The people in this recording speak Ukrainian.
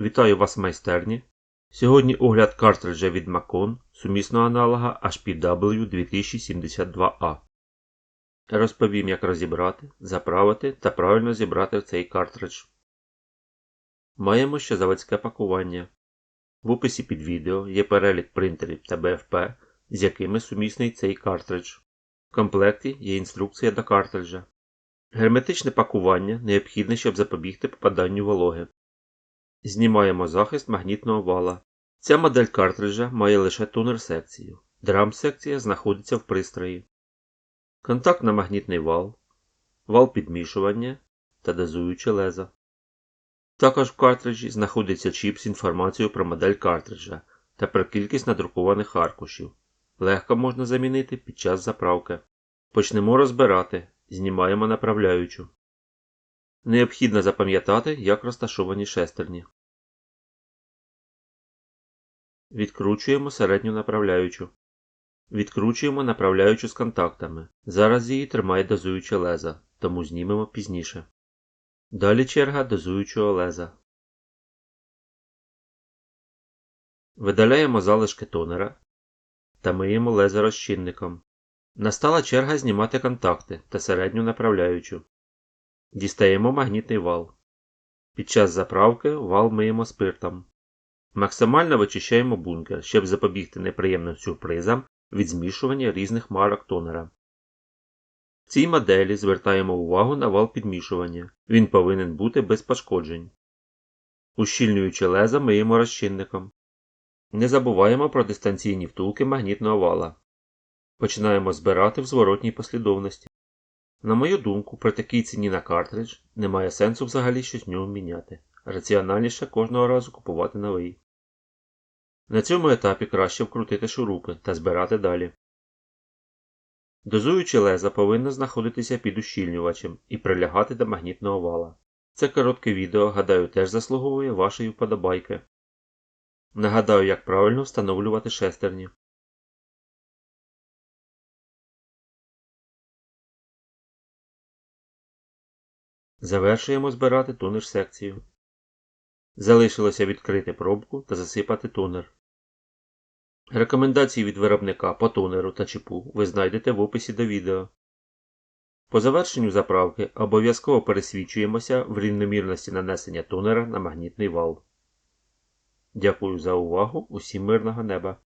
Вітаю вас в майстерні. Сьогодні огляд картриджа від Macon сумісного аналога HPW 2072A. Розповім, як розібрати, заправити та правильно зібрати цей картридж. Маємо ще заводське пакування. В описі під відео є перелік принтерів та БФП, з якими сумісний цей картридж. В комплекті є інструкція до картриджа. Герметичне пакування необхідне, щоб запобігти попаданню вологи. Знімаємо захист магнітного вала. Ця модель картриджа має лише тунер секцію. Драм секція знаходиться в пристрої. Контакт на магнітний вал, вал підмішування та дозуюче лезо. Також в картриджі знаходиться чіп з інформацією про модель картриджа та про кількість надрукованих аркушів. Легко можна замінити під час заправки. Почнемо розбирати. Знімаємо направляючу. Необхідно запам'ятати, як розташовані шестерні. Відкручуємо середню направляючу. Відкручуємо направляючу з контактами. Зараз її тримає дозуюче леза, тому знімемо пізніше. Далі черга дозуючого леза. Видаляємо залишки тонера та миємо лезо розчинником. Настала черга знімати контакти та середню направляючу. Дістаємо магнітний вал. Під час заправки вал миємо спиртом. Максимально вичищаємо бункер, щоб запобігти неприємним сюрпризам від змішування різних марок тонера. В цій моделі звертаємо увагу на вал підмішування. Він повинен бути без пошкоджень. Ущільнюючи леза миємо розчинником. Не забуваємо про дистанційні втулки магнітного вала. Починаємо збирати в зворотній послідовності. На мою думку, при такій ціні на картридж немає сенсу взагалі щось в ньому міняти. Раціональніше кожного разу купувати новий. На цьому етапі краще вкрутити шурупи та збирати далі. Дозуюче леза повинно знаходитися під ущільнювачем і прилягати до магнітного вала. Це коротке відео, гадаю, теж заслуговує вашої вподобайки. Нагадаю, як правильно встановлювати шестерні. Завершуємо збирати тунер секцію. Залишилося відкрити пробку та засипати тунер. Рекомендації від виробника по тунеру та чіпу ви знайдете в описі до відео. По завершенню заправки обов'язково пересвідчуємося в рівномірності нанесення тунера на магнітний вал. Дякую за увагу. Усім мирного неба!